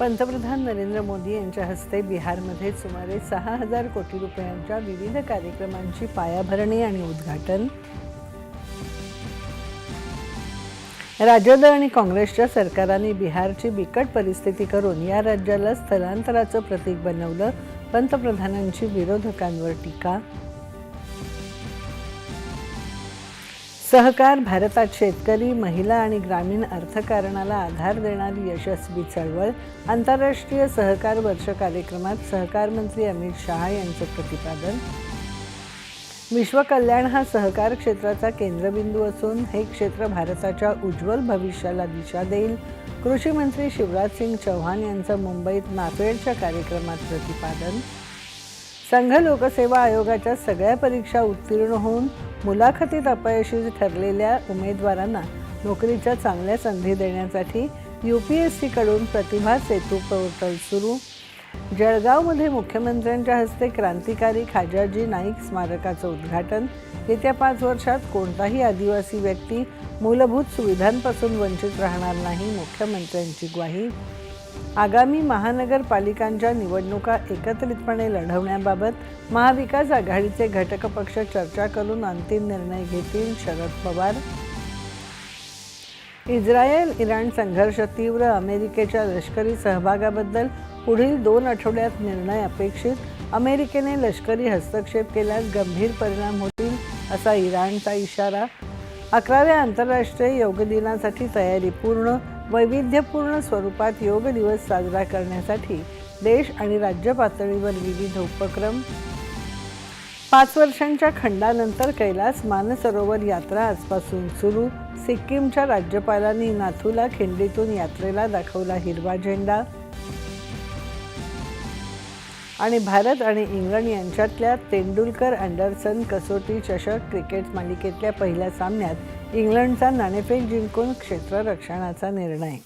पंतप्रधान नरेंद्र मोदी यांच्या हस्ते बिहारमध्ये सुमारे सहा हजार कोटी रुपयांच्या विविध कार्यक्रमांची पायाभरणी आणि उद्घाटन. राजद आणि काँग्रेसच्या सरकारांनी बिहारची बिकट परिस्थिती करून या राज्याला स्थलांतराचं प्रतीक बनवलं. पंतप्रधानांची विरोधकांवर टीका सहकार भारतात शेतकरी महिला आणि ग्रामीण अर्थकारणाला आधार देणारी यशस्वी चळवळ. आंतरराष्ट्रीय सहकार वर्ष कार्यक्रमात सहकार मंत्री अमित शहा यांचं प्रतिपादन. विश्वकल्याण हा सहकार क्षेत्राचा केंद्रबिंदू असून हे क्षेत्र भारताच्या उज्ज्वल भविष्याला दिशा देईल. कृषी मंत्री शिवराज सिंग चौहान यांचं मुंबईत नाफेडच्या कार्यक्रमात प्रतिपादन. संघ लोकसेवा आयोगाच्या सगळ्या परीक्षा उत्तीर्ण होऊन मुलाखतीत अपयशी ठरलेल्या उमेदवारांना नोकरीच्या चांगल्या संधी देण्यासाठी यू पी एस सीकडून प्रतिभा सेतू पोर्टल सुरू. जळगावमध्ये मुख्यमंत्र्यांच्या हस्ते क्रांतिकारी खाजाजी नाईक स्मारकाचं उद्घाटन. येत्या पाच वर्षात कोणताही आदिवासी व्यक्ती मूलभूत सुविधांपासून वंचित राहणार नाही मुख्यमंत्र्यांची ग्वाही. आगामी महानगरपालिकांच्या निवडणुका एकत्रितपणे लढवण्याबाबत महाविकास आघाडीचे घटक पक्ष चर्चा करून अंतिम निर्णय घेतील शरद पवार. इस्रायल इराण संघर्ष तीव्र अमेरिकेच्या लष्करी सहभागाबद्दल पुढील दोन आठवड्यात निर्णय अपेक्षित. अमेरिकेने लष्करी हस्तक्षेप केल्यास गंभीर परिणाम होतील असा इराणचा इशारा. अकराव्या आंतरराष्ट्रीय योग दिनासाठी तयारी पूर्ण वैविध्यपूर्ण स्वरूपात योग दिवस साजरा करण्यासाठी देश आणि राज्य पातळीवर विविध उपक्रम. पाच वर्षांच्या खंडानंतर कैलास मानसरोवर यात्रा आजपासून सुरू. सिक्कीमच्या राज्यपालांनी नाथूला खिंडीतून यात्रेला दाखवला हिरवा झेंडा. आणि भारत आणि इंग्लंड यांच्यातल्या तेंडुलकर अँडरसन कसोटी चषक क्रिकेट मालिकेतल्या पहिल्या सामन्यात इंग्लंडचा नाणेफेक जिंकून क्षेत्ररक्षणाचा निर्णय.